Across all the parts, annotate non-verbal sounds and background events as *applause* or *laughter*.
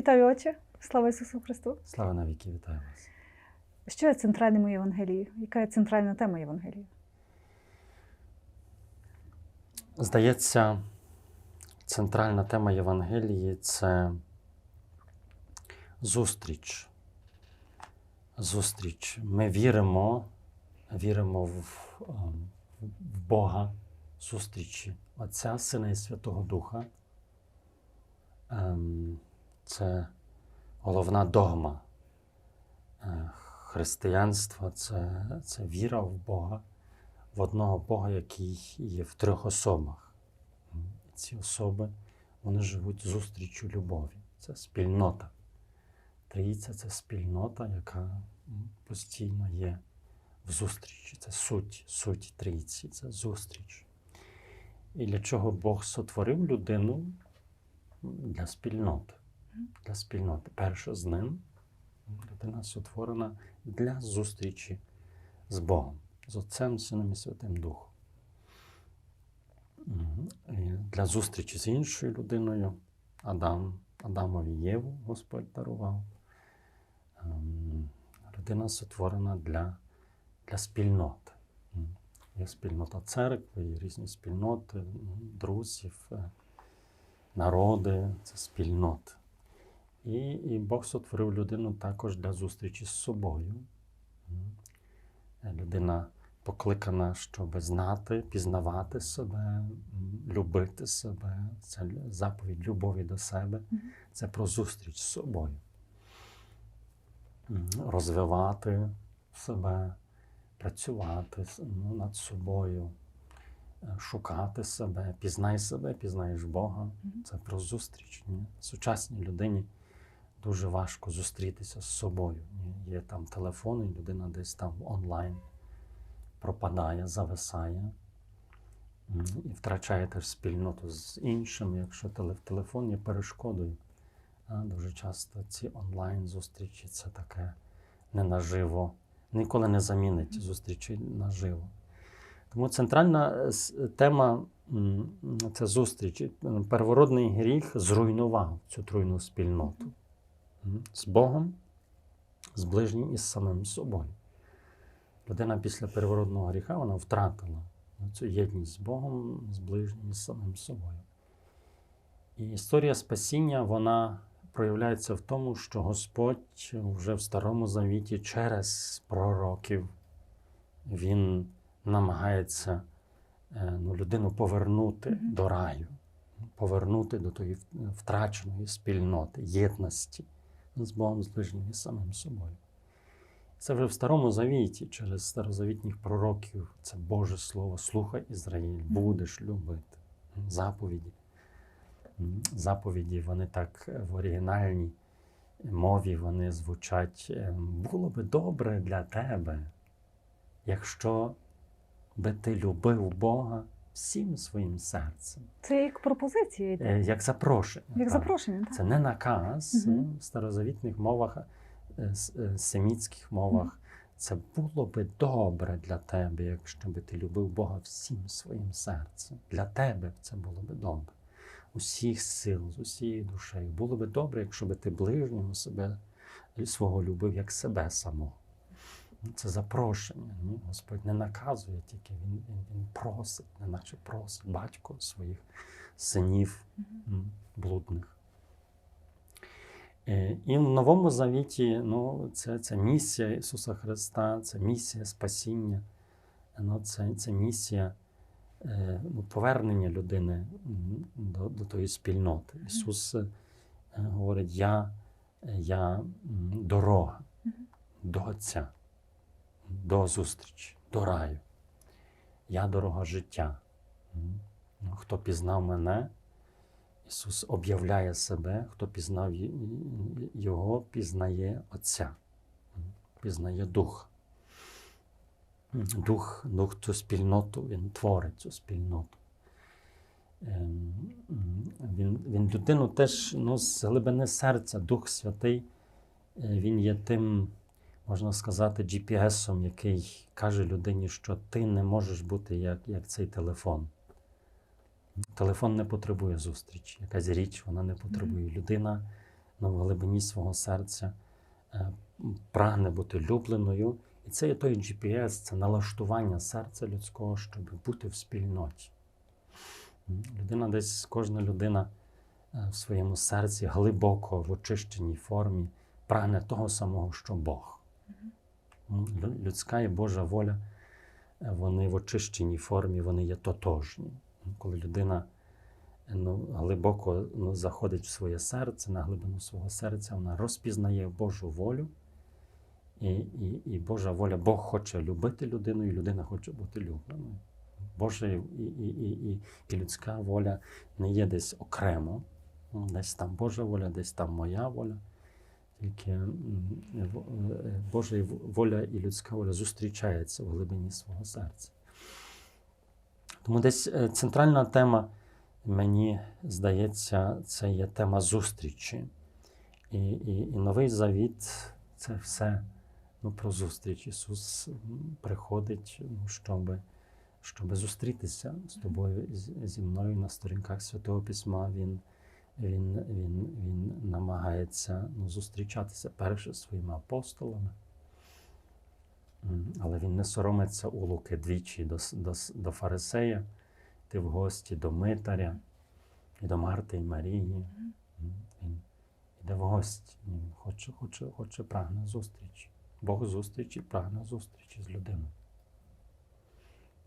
Вітаю, Отче! Слава Ісусу Христу! Слава навіки, вітаю вас. Що є центральним у Євангелії? Яка є центральна тема Євангелії? Здається, центральна тема Євангелії це зустріч. Зустріч. Ми віримо, віримо в, ем, в Бога зустрічі Отця, Сина і Святого Духа. Це головна догма е, християнства, це, це віра в Бога, в одного Бога, який є в трьох особах. Ці особи вони живуть зустрічю любові. Це спільнота. Трійця це спільнота, яка постійно є в зустрічі. Це суть, суть трійці, це зустріч. І для чого Бог сотворив людину? Для спільноти. Для спільноти. Перше з ним людина сотворена для зустрічі з Богом, з Отцем, Сином і Святим Духом. Для зустрічі з іншою людиною Адам, Адамові Єву Господь дарував. Ем, Людина сотворена для, для спільноти. Є спільнота церкви, є різні спільноти, друзів, е, народи це спільноти. І, і Бог сотворив людину також для зустрічі з собою. Людина покликана, щоб знати, пізнавати себе, любити себе. Це заповідь любові до себе. Це про зустріч з собою. Розвивати себе, працювати ну, над собою, е, шукати себе, пізнай себе, пізнаєш Бога. Це про зустріч. Ні? Сучасній людині дуже важко зустрітися з собою. Є там телефон, і людина десь там онлайн пропадає, зависає і втрачає теж спільноту з іншими, якщо теле- телефон є перешкодою. А дуже часто ці онлайн зустрічі це таке не наживо, ніколи не замінить зустрічі наживо. Тому центральна е, тема це зустріч. Первородний гріх зруйнував цю тройну спільноту з Богом, з ближнім і з самим собою. Людина після первородного гріха вона втратила цю єдність з Богом, з ближнім і з самим собою. І історія спасіння вона проявляється в тому, що Господь вже в Старому Завіті через пророків Він намагається е, ну, людину повернути до раю, повернути до тої втраченої спільноти, єдності з Богом, з ближнім і самим собою. Це вже в Старому Завіті, через старозавітніх пророків, це Боже Слово, слухай Ізраїль, будеш любити. Заповіді. Заповіді, вони так в оригінальній мові вони звучать. е, Було би добре для тебе, якщо би ти любив Бога всім своїм серцем, Це як пропозиція йде, Е, як запрошення. як так. запрошення. так? Це не наказ е, в старозавітних мовах, е, семітських мовах. Це було би добре для тебе, якщо би ти любив Бога всім своїм серцем. Для тебе це було би добре. Усіх сил, з усією душею. Було би добре, якщо би ти ближнього себе свого любив як себе самого. Це запрошення. Ні? Господь не наказує тільки, він, він, він просить, неначе просить батько своїх синів блудних. Е, І в Новому Завіті ну, це, це місія Ісуса Христа, це місія спасіння, ну, це, це місія е, ну, повернення людини до, до тої спільноти. Ісус е, говорить: Я, я дорога до Отця, до зустрічі, до раю. Я дорога життя. Ну, Хто пізнав мене, Ісус об'являє себе, хто пізнав Його, пізнає Отця, пізнає Дух. Дух, Дух цю спільноту, Він творить цю спільноту. Ем, Він, він людину теж ну, з глибини серця, Дух Святий, е, він є тим, можна сказати, GPS-ом, який каже людині, що ти не можеш бути як, як цей телефон. Телефон не потребує зустрічі. Якась річ, вона не потребує. Людина ну, в глибині свого серця е, прагне бути любленою. І це є той GPS, це налаштування серця людського, щоб бути в спільноті. Людина десь, кожна людина е, в своєму серці глибоко в очищеній формі прагне того самого, що Бог. Людська і Божа воля, е, вони в очищеній формі, вони є тотожні. Коли людина е, ну, глибоко ну, заходить в своє серце, на глибину свого серця, вона розпізнає Божу волю. І, і, і Божа воля, Бог хоче любити людину, і людина хоче бути любленою. Божа і, і, і, і, і людська воля не є десь окремо. Десь там Божа воля, десь там моя воля. М, в- е, Божа воля і людська воля зустрічаються в глибині свого серця. Тому десь е, центральна тема, мені здається, це є тема зустрічі. І, і, і новий завіт це все ну, про зустріч. Ісус приходить, ну, щоб, щоб зустрітися з тобою, зі мною на сторінках Святого Письма. Він, він, він, він намагається ну, зустрічатися перше зі своїми апостолами. Але він не соромиться у Луки двічі до, до, до фарисея, йти в гості до Митаря, і до Марти і Марії. Він йде в гості. Він хоче, хоче, хоче прагне зустрічі. Бог зустрічі, прагне зустрічі з людиною.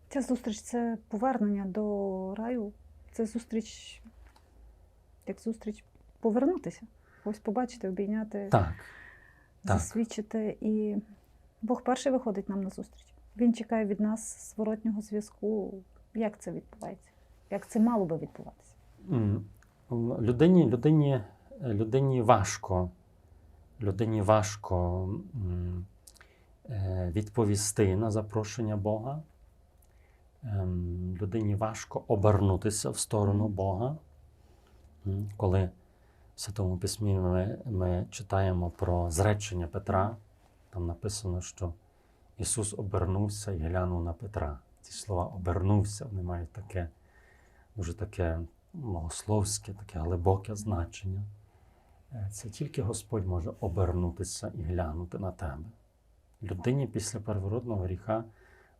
Ця зустріч це повернення до раю. Це зустріч, як зустріч повернутися. Ось побачити, обійняти, Так, так. засвідчити. І Бог перший виходить нам на зустріч. Він чекає від нас зворотнього зв'язку. Як це відбувається? Як це мало би відбуватися? Людині, людині, людині важко, людині важко е, відповісти на запрошення Бога. Ем, Людині важко обернутися в сторону Бога. Коли в Святому Письмі ми, ми читаємо про зречення Петра, там написано, що Ісус обернувся і глянув на Петра. Ці слова обернувся, вони мають таке дуже таке богословське, таке глибоке значення. Е, Це тільки Господь може обернутися і глянути на тебе. Людині після первородного гріха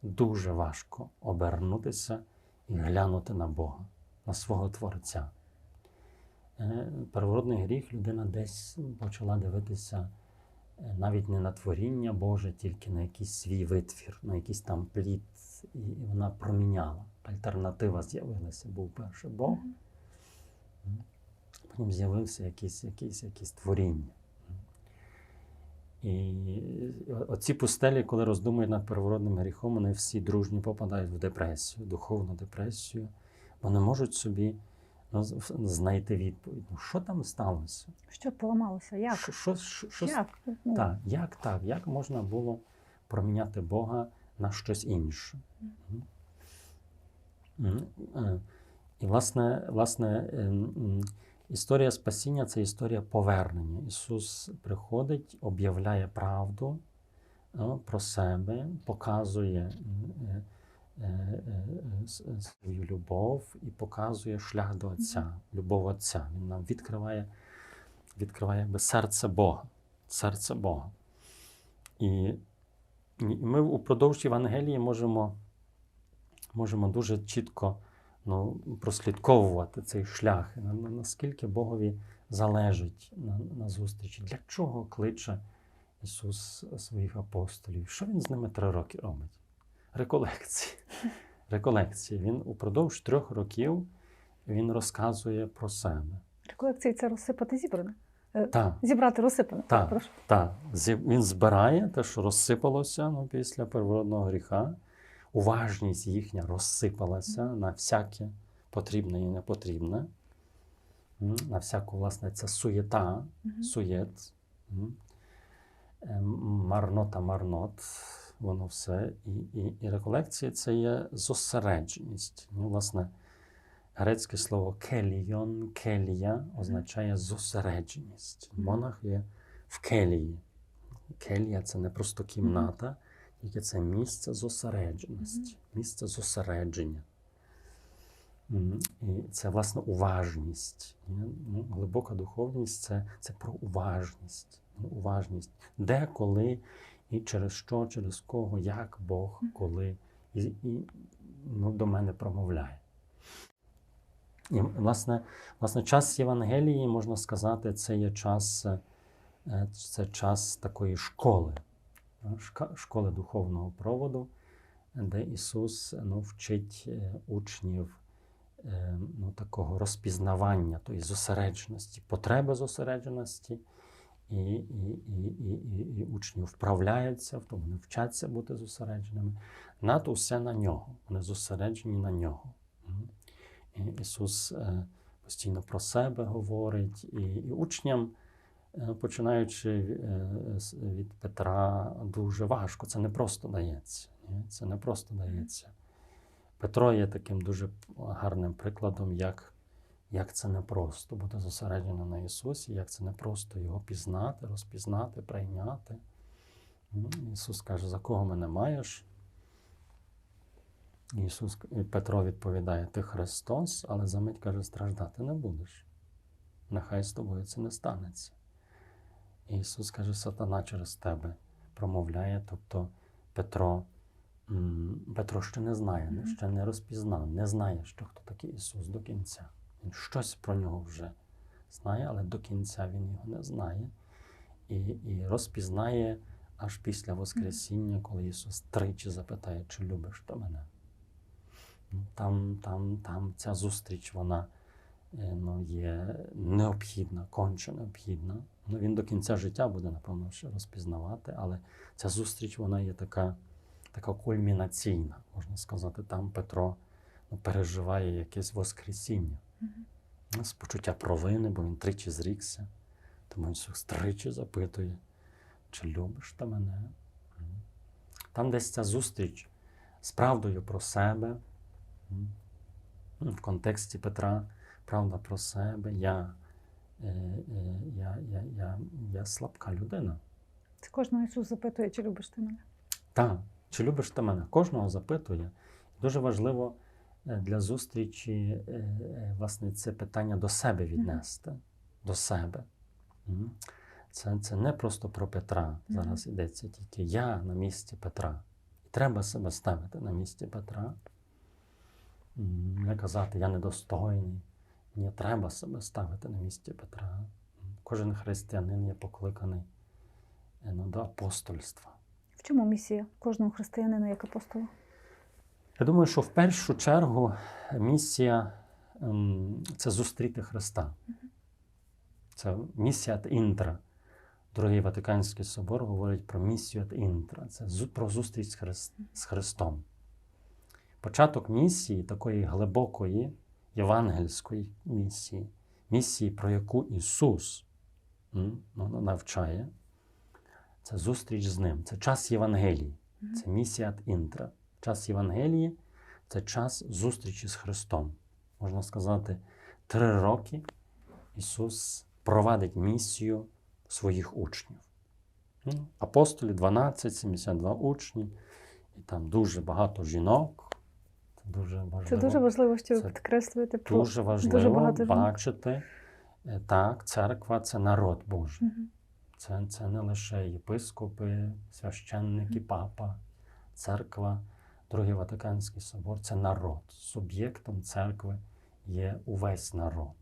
дуже важко обернутися і глянути на Бога, на свого Творця. Е, Первородний гріх людина десь почала дивитися е, навіть не на творіння Боже, тільки на якийсь свій витвір, на якийсь там плід, і вона проміняла. Альтернатива з'явилася, був перший Бог, потім з'явився якийсь, якийсь, якийсь творіння. І оці пустелі, коли роздумують над первородним гріхом, вони всі дружні попадають в депресію, духовну депресію. Вони можуть собі знайти відповідь. Ну, що там сталося? Що поламалося? Як? Що, що, що, Як? Ну, так, як так? Як можна було проміняти Бога на щось інше? Е, І, власне, власне ем, історія спасіння це історія повернення. Ісус приходить, об'являє правду е, про себе, показує е, свою любов і показує шлях до Отця, любов Отця. Він нам відкриває, відкриває якби серце Бога. Серце Бога. І, ми упродовж Євангелії можемо, можемо дуже чітко ну, прослідковувати цей шлях, на, на- наскільки Богові залежить на, на зустрічі. Для чого кличе Ісус своїх апостолів? Що Він з ними три роки робить? Реколекції. *laughs* Реколекції. Він упродовж трьох років він розказує про себе. Реколекції це розсипати зібране. Е, Так. Зібрати розсипане. Так. Прошу. Так, він збирає те, що розсипалося ну, після первородного гріха. Уважність їхня розсипалася на всяке потрібне і непотрібне. На всяку, власне, це суєта, суєт, ем, марнота, марнот, воно все. І, і, і реколекція це є зосередженість. Ну, власне, грецьке слово келійон, келія означає зосередженість. Монах є в келії. Келія це не просто кімната, тільки це місце зосередженості, місце зосередження. І це власне уважність. Ну, глибока духовність це, це про уважність. Ну, Уважність. Де, коли і через що, через кого, як Бог, коли і, і ну, до мене промовляє. І, власне, власне, час Євангелії, можна сказати, це є час, е, це час такої школи, е, школи духовного проводу, де Ісус ну, вчить е, учнів ну, такого розпізнавання, тої зосередженості, потреби зосередженості, і, і, і, і, і, і учні вправляються в тому, вони вчаться бути зосередженими. Над усе на нього. Вони зосереджені на нього. І Ісус е, постійно про себе говорить, і, і учням, е, починаючи е, від Петра, дуже важко. Це не просто дається. Це не просто дається. Петро є таким дуже гарним прикладом, як, як це непросто бути зосередженим на Ісусі, як це непросто його пізнати, розпізнати, прийняти. Ісус каже, за кого мене маєш? Ісус і Петро відповідає: Ти Христос, але за мить каже, страждати не будеш. Нехай з тобою це не станеться. І Ісус каже, сатана через тебе промовляє. Тобто Петро, Петро ще не знає, ще не розпізнав, не знає, що хто такий Ісус до кінця. Він щось про нього вже знає, але до кінця він його не знає. І, і розпізнає аж після Воскресіння, коли Ісус тричі запитає, чи любиш ти мене. Ну, Там, там, там ця зустріч, вона е, ну, є необхідна, конче необхідна. Ну, він до кінця життя буде, напевно, ще розпізнавати, але ця зустріч вона є така, така кульмінаційна, можна сказати. Там Петро ну, переживає якесь Воскресіння. З почуття провини, бо він тричі зрікся. Тому Ісус тричі запитує, чи любиш ти мене? Там десь ця зустріч з правдою про себе. Ну, В контексті Петра правда про себе. Я, е, е, я, я, я, я слабка людина. Це кожного Ісус запитує, чи любиш ти мене. Так, чи любиш ти мене? Кожного запитує. Дуже важливо для зустрічі е, е, власне, це питання до себе віднести. До себе. Це, це не просто про Петра. Зараз йдеться тільки я на місці Петра. І треба себе ставити на місці Петра. Не казати, я недостойний. Ні, треба себе ставити на місці Петра. Кожен християнин є покликаний е, ну, до апостольства. В чому місія кожного християнина як апостола? Я думаю, що в першу чергу місія ем, це зустріти Христа. Це місія ад інтра. Другий Ватиканський собор говорить про місію ад інтра. Це про зустріч з, Хрис- з Христом. Початок місії, такої глибокої євангельської місії, місії, про яку Ісус ну, навчає, це зустріч з Ним. Це час Євангелії. Це місія ад інтра. Час Євангелії це час зустрічі з Христом. Можна сказати, три роки Ісус провадить місію своїх учнів. Ну, Апостолі 12, 72 учні, і там дуже багато жінок. Це дуже важливо. Це дуже важливо, що Це підкреслюєте Дуже важливо багато бачити. е, Так, церква це народ Божий. Мгм. Це, це не лише єпископи, священники, папа, церква, Другий Ватиканський собор це народ. Суб'єктом церкви є увесь народ.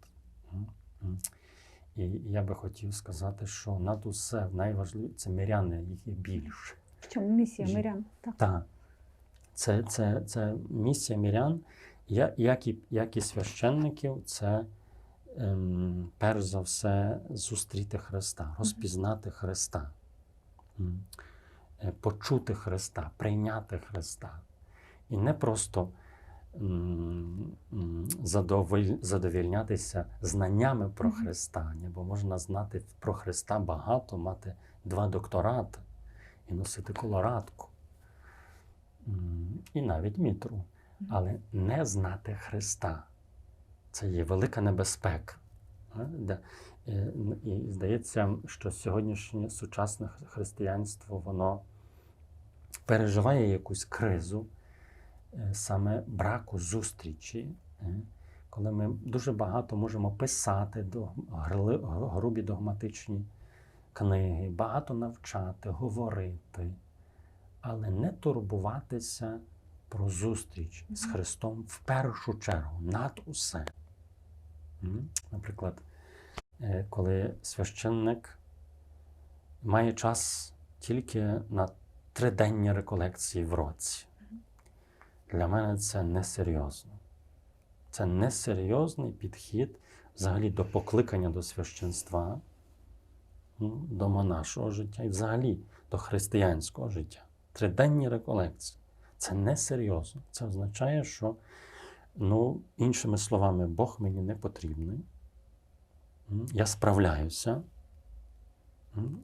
І я би хотів сказати, що над усе найважливіше це миряни, їх є більше. В чому місія мирян? Так. Так, це, це, це місія мірян, як і, як і священників, це ем, перш за все зустріти Христа, розпізнати Христа, Е, почути Христа, прийняти Христа. І не просто задовільнятися знаннями про Христа, бо можна знати про Христа багато, мати два докторати і носити колорадку, і навіть мітру, але не знати Христа. Це є велика небезпека. Е, І здається, що сьогоднішнє сучасне християнство воно переживає якусь кризу саме браку зустрічі Е, Коли ми дуже багато можемо писати до грубі догматичні книги, багато навчати, говорити, але не турбуватися про зустріч з Христом в першу чергу, над усе. Наприклад, е, коли священник має час тільки на триденні реколекції в році, для мене це несерйозно. Це несерйозний підхід взагалі до покликання до священства, ну, до монашого життя і взагалі до християнського життя. Триденні реколекції. Це несерйозно. Це означає, що, ну, іншими словами, Бог мені не потрібний. Я справляюся.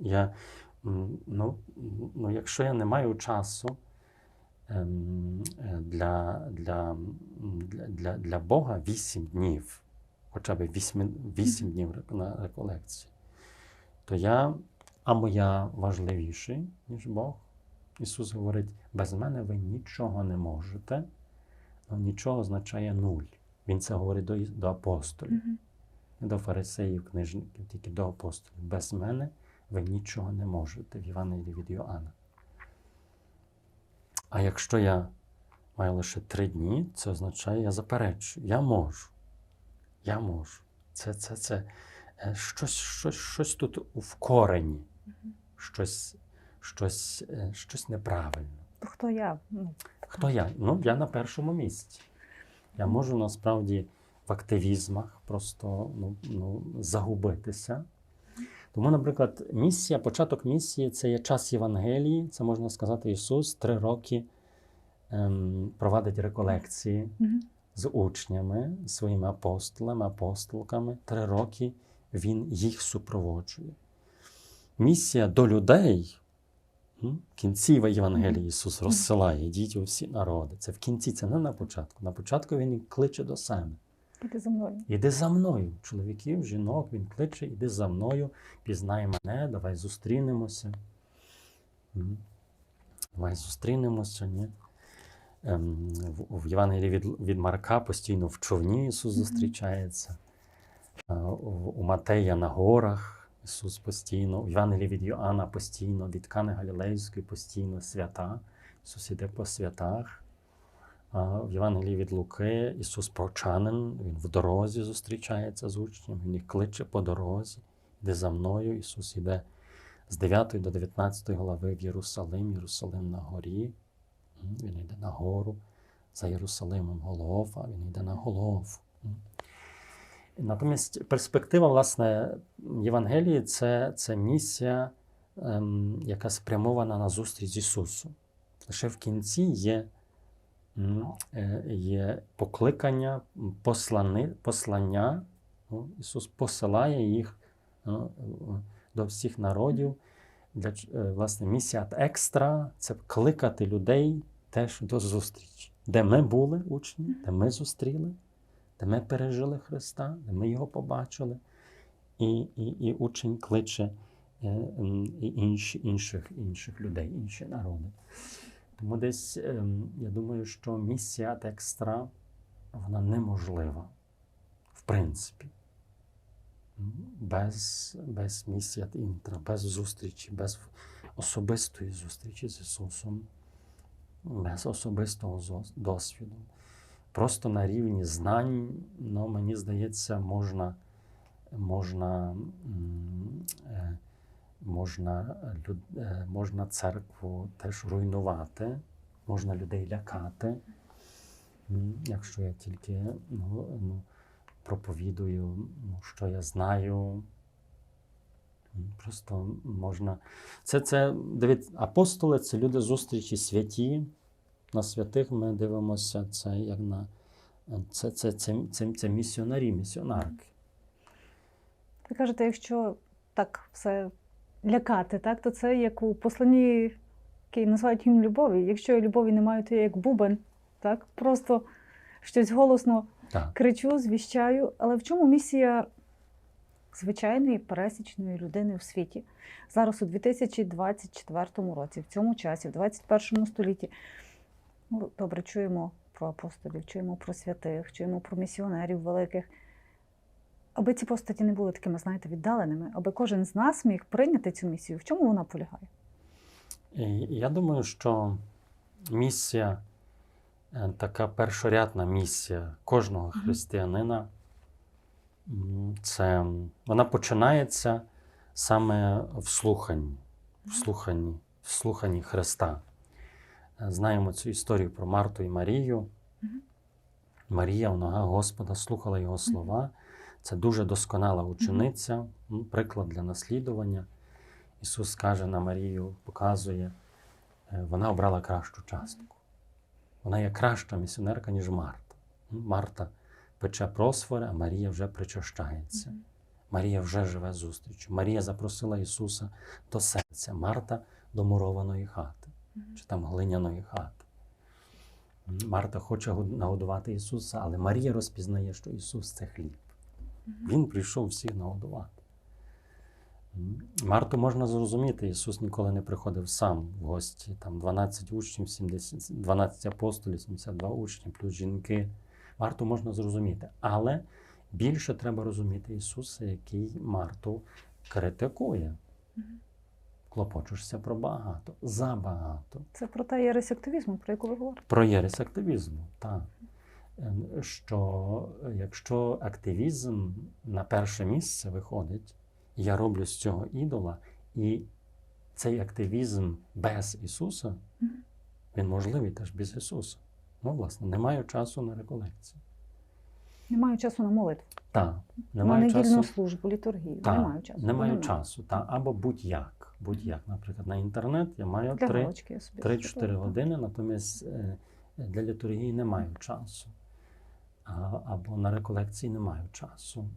Я, ну, ну, якщо я не маю часу для, для, для, для, для Бога 8 днів, хоча б 8, 8 днів на реколекції, то я або я важливіший, ніж Бог. Ісус говорить, без мене ви нічого не можете. Нічого означає нуль. Він це говорить до, до апостолів, не до фарисеїв, книжників, тільки до апостолів. Без мене ви нічого не можете в Євангелії від Йоанна. А якщо я маю лише три дні, це означає, я заперечую. Я можу. Я можу. Це, це, це е, щось, щось, щось тут в корені, щось, щось, е, щось неправильно. То хто я? Ну, Хто я? Ну, я на першому місці. Я можу насправді в активізмах просто ну, ну, загубитися. Тому, наприклад, місія, початок місії це є час Євангелії. Це можна сказати, Ісус три роки ем, провадить реколекції Мгм. з учнями, своїми апостолами, апостолками. Три роки Він їх супроводжує. Місія до людей. В кінці Євангелії Ісус розсилає, йдіть у всі народи. Це в кінці, це не на початку. На початку Він кличе до себе. Іди за мною. Іди за мною. Чоловіків, жінок, він кличе, іди за мною, пізнай мене, давай зустрінемося. Давай зустрінемося. Ні? Ем, в, в Євангелії від, від Марка постійно в човні Ісус зустрічається. Е, У, у Матея на горах Ісус постійно, у Євангелії від Йоанна постійно, від Кани Галілейської постійно свята. Ісус іде по святах. В Євангелії від Луки Ісус прочанин, Він в дорозі зустрічається з учнем, Він їх кличе по дорозі, йде за мною. Ісус іде з 9 до 19 глави в Єрусалим, Єрусалим на горі. Він йде на гору, за Єрусалимом Голгофа, Він йде на Голгофу. М. Натомість перспектива, власне, Євангелії це, це місія, ем, яка спрямована на зустріч з Ісусом. Лише в кінці є є покликання, послани, послання. Ну, Ісус посилає їх ну, е, до всіх народів. Для, е, власне, місія екстра це кликати людей теж до зустрічі, де ми були учні, де ми зустріли, де ми пережили Христа, де ми Його побачили. І, і, і учень кличе е, інші, інших, інших людей, інші народи. Тому десь ем, я думаю, що місія екстра вона неможлива, в принципі. Без, без місія інтра, без зустрічі, без особистої зустрічі з Ісусом, без особистого досвіду. Просто на рівні знань, ну, мені здається, можна, можна, е, можна, е, можна церкву теж руйнувати, можна людей лякати. Якщо я тільки ну, ну, проповідую, ну, що я знаю. Просто можна. Це, це дивіться, апостоли це люди зустрічі святі. На святих ми дивимося це як на це, це, це, це, це місіонарі, місіонарки. Ви кажете, якщо так все лякати, так, то це як у посланні, який називають гімн любові. Якщо любові немає, то я як бубен, так, просто щось голосно Так. кричу, звіщаю. Але в чому місія звичайної пересічної людини в світі? Зараз у 2024 році, в цьому часі, в 21 столітті, ну, добре, чуємо про апостолів, чуємо про святих, чуємо про місіонерів великих. Аби ці постаті не були такими, знаєте, віддаленими, аби кожен з нас міг прийняти цю місію. В чому вона полягає? Я думаю, що місія, е, така першорядна місія кожного християнина, це вона починається саме в слуханні, в слуханні, в слуханні Христа. Е, Знаємо цю історію про Марту і Марію. Марія в ногах Господа слухала його слова. Це дуже досконала учениця, приклад для наслідування. Ісус каже на Марію, показує, е, вона обрала кращу частку. Вона є краща місіонерка, ніж Марта. Марта пече просфори, а Марія вже причащається. Марія вже живе зустрічю. Марія запросила Ісуса до серця, Марта до мурованої хати, чи там глиняної хати. Марта хоче нагодувати Ісуса, але Марія розпізнає, що Ісус це хліб. Він прийшов всіх нагодувати. Марту можна зрозуміти, Ісус ніколи не приходив сам в гості. Там 12 учнів, 70, 12 апостолів, 72 учні, плюс жінки. Марту можна зрозуміти. Але більше треба розуміти Ісуса, який Марту критикує. Клопочешся про багато, забагато. Це про те єресь активізму, про яку ви говорите. Про єресь активізму, так. Ем, Що якщо активізм на перше місце виходить, я роблю з цього ідола, і цей активізм без Ісуса, він можливий теж без Ісуса. Ну, власне, немає часу на реколекцію. Не маю часу на молитву, Так, на немає недільну часу. службу, літургію. Так, не маю часу. Немає Немає. часу. Та, або будь-як. Будь-як. Наприклад, на інтернет я маю три, галочки 3-4 години, натомість е, для літургії не маю часу. Або на реколекції не маю часу.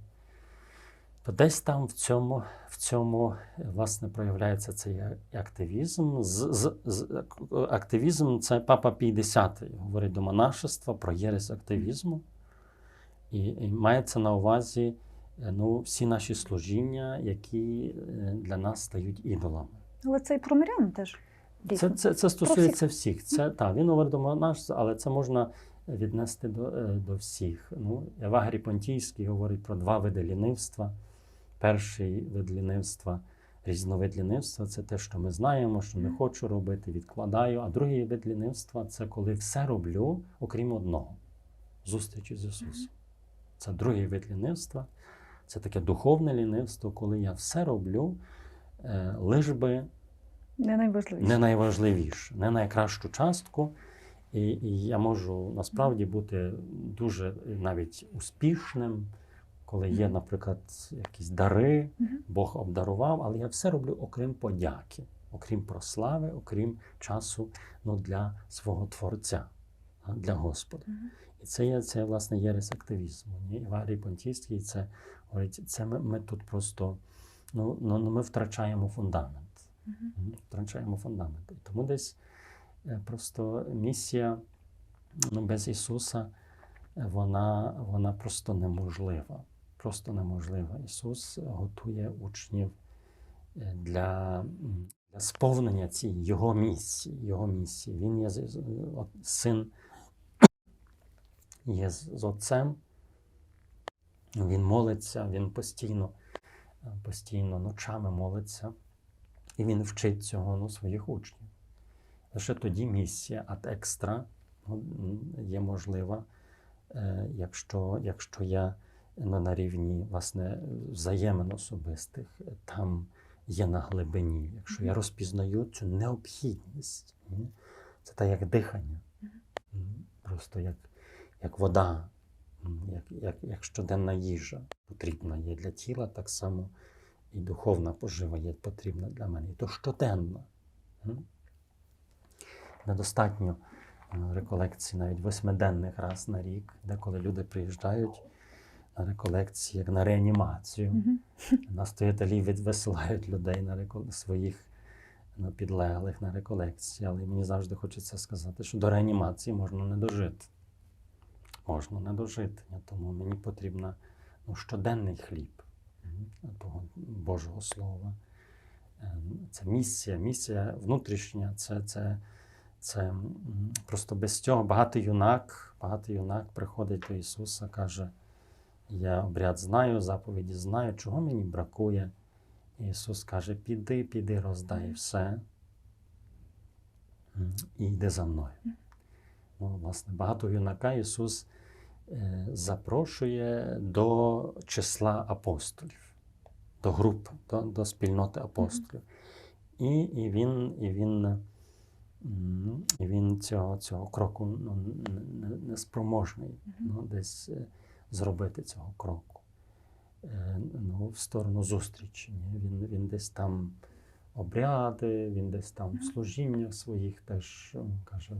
То десь там в цьому, в цьому власне проявляється цей активізм. З, з, з, активізм це Папа Пій X говорить до монашества про єресь активізму. І, і мається на увазі е, ну, всі наші служіння, які е, для нас стають ідолами. Але це і про мирян теж. Це, це, це стосується всіх. Це, та, він говорить до монашества, але це можна віднести до, е, до всіх. Ну, Евагрій Понтійський говорить про два види лінивства. Перший вид лінивства, різновид лінивства це те, що ми знаємо, що не хочу робити, відкладаю. А другий вид лінивства це коли все роблю, окрім одного зустрічі з Ісусом. Це другий вид лінивства. Це таке духовне лінивство, коли я все роблю, е, лиш би Не найважливіше. не найважливіше, не найкращу частку. І, і я можу насправді бути дуже навіть успішним, коли є, наприклад, якісь дари, Бог обдарував, але я все роблю окрім подяки, окрім прослави, окрім часу ну, для свого Творця, для Господа. І це є це, власне, єресь активізму. Іварій Понтійський це говорить, це ми, ми тут просто ну, ну, ну, ми втрачаємо фундамент. Втрачаємо фундамент. І тому десь просто місія ну, без Ісуса, е, вона, вона просто неможлива. Просто неможлива. Ісус готує учнів е, для, для сповнення цієї Його місії. Його місії. Він є от син є з, Отцем. Він молиться, він постійно, е, постійно ночами молиться. І він вчить цього ну, своїх учнів. Лише тоді місія ад екстра ну, є можлива, е, якщо, якщо я ну, на рівні власне, взаємин особистих е, там є на глибині, якщо я розпізнаю цю необхідність. Це так як дихання, просто як, як вода, як, як, як щоденна їжа потрібна є для тіла, так само і духовна пожива є потрібна для мене. І то щоденно. Недостатньо е, реколекцій, навіть восьмиденних раз на рік, деколи люди приїжджають на реколекції, як на реанімацію. Мгм. Настоятелі від- висилають людей на реко... своїх ну, підлеглих на реколекції. Але мені завжди хочеться сказати, що до реанімації можна не дожити. Можна не дожити. Тому мені потрібна ну, щоденний хліб Божого Слова. Ем, Це місія, місія внутрішня, це, це Це просто без цього багатий юнак, багатий юнак приходить до Ісуса, каже: Я обряд знаю, заповіді знаю, чого мені бракує. І Ісус каже: Піди, піди, роздай все. І йди за мною. Ну, власне, багато юнака Ісус е, запрошує до числа апостолів, до групи, до, до спільноти апостолів. І, і він, і він, він цього, цього кроку ну, не, не, спроможний ну, десь е, зробити цього кроку. Е, ну, в сторону зустрічі. Він, він десь там обряди, він десь там в служіннях своїх теж каже,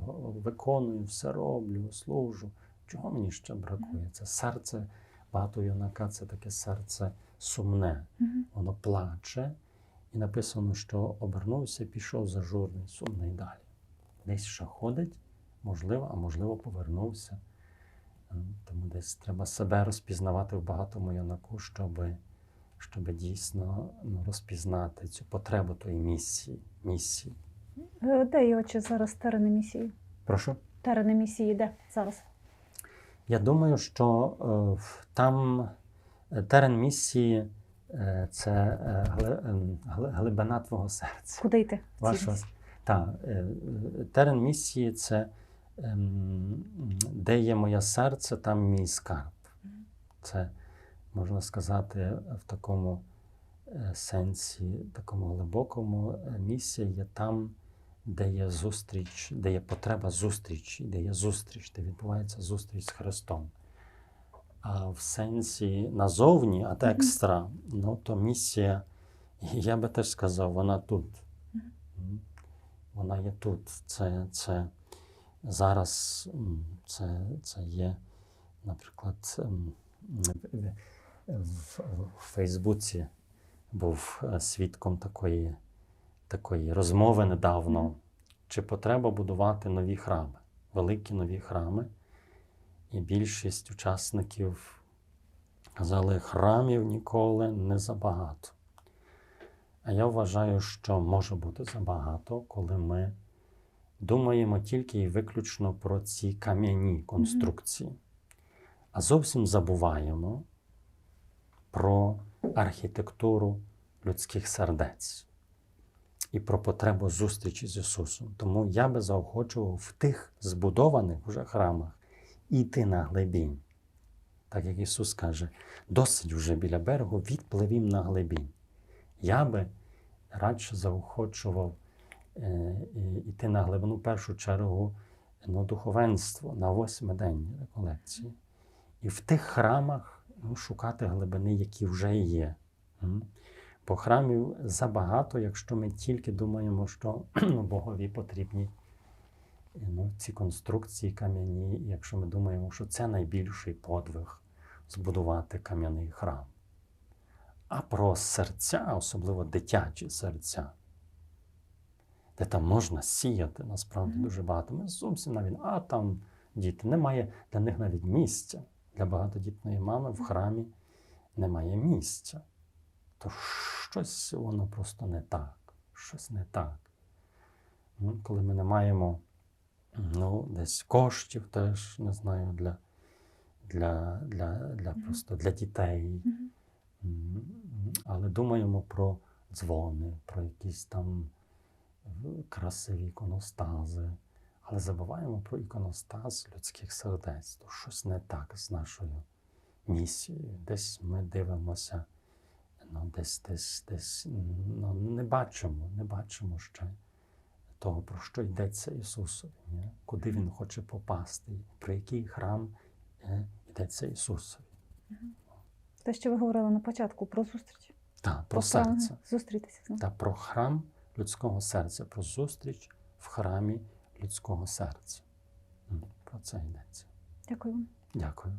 виконую, все роблю, служу. Чого мені ще бракує? Це серце, багато юнака це таке серце сумне воно плаче, і написано, що обернувся, пішов зажурний, сумний далі. Десь ще ходить, можливо, а можливо, повернувся. Е, Тому десь треба себе розпізнавати в багатому юнаку, щоб, щоб дійсно ну, розпізнати цю потребу тої місії. місії. Е, Де є отче зараз терени місії? Прошу. Терени місії де зараз? Я думаю, що е, там е, терен місії е, це е, ем, гли- глибина твого серця. Куди йти? в цій Ваша, місії? та, е, терен місії це ем, де є моє серце, там мій скарб. Це можна сказати в такому е, сенсі, такому глибокому. е, Місія є там, де є зустріч, де є потреба зустрічі, де є зустріч, де відбувається зустріч з Христом. А в сенсі назовні, а екстра, ну то місія, я би теж сказав, вона тут. Вона є тут. Це, це зараз це, це є, наприклад, в Фейсбуці був е, свідком такої, такої розмови недавно. Чи потреба будувати нові храми, великі нові храми. І більшість учасників казали, храмів ніколи не забагато. А я вважаю, що може бути забагато, коли ми думаємо тільки і виключно про ці кам'яні конструкції, а зовсім забуваємо про архітектуру людських сердець і про потребу зустрічі з Ісусом. Тому я би заохочував в тих збудованих вже храмах йти на глибінь. Так як Ісус каже, досить вже біля берегу, відпливім на глибінь. Я би радше заохочував е, йти на глибину в першу чергу ну, духовенство на восьмий день реколекції. І в тих храмах ну, шукати глибини, які вже є. Бо храмів забагато, якщо ми тільки думаємо, що *clears throat* ну, Богові потрібні е, ну, ці конструкції кам'яні, якщо ми думаємо, що це найбільший подвиг збудувати кам'яний храм. А про серця, особливо дитячі серця, де там можна сіяти насправді дуже багато. Ми зовсім навіть, а там діти, немає для них навіть місця. Для багатодітної мами в храмі немає місця. То щось воно просто не так. Щось не так. Ну, коли ми не маємо ну, десь коштів теж, не знаю, для, для, для, для, просто для дітей. Але думаємо про дзвони, про якісь там е, красиві іконостази. Але забуваємо про іконостаз людських сердець. То щось не так з нашою місією. Десь ми дивимося, ну, десь, десь, десь ну, не бачимо, не бачимо ще того, про що йдеться Ісусові, ні? куди Він хоче попасти, про який храм е, йдеться Ісусові. Те, що ви говорили на початку про зустріч. Так, про про серце. Зустрітися з ним. та про храм людського серця, про зустріч в храмі людського серця. Про це йдеться. Дякую вам. Дякую.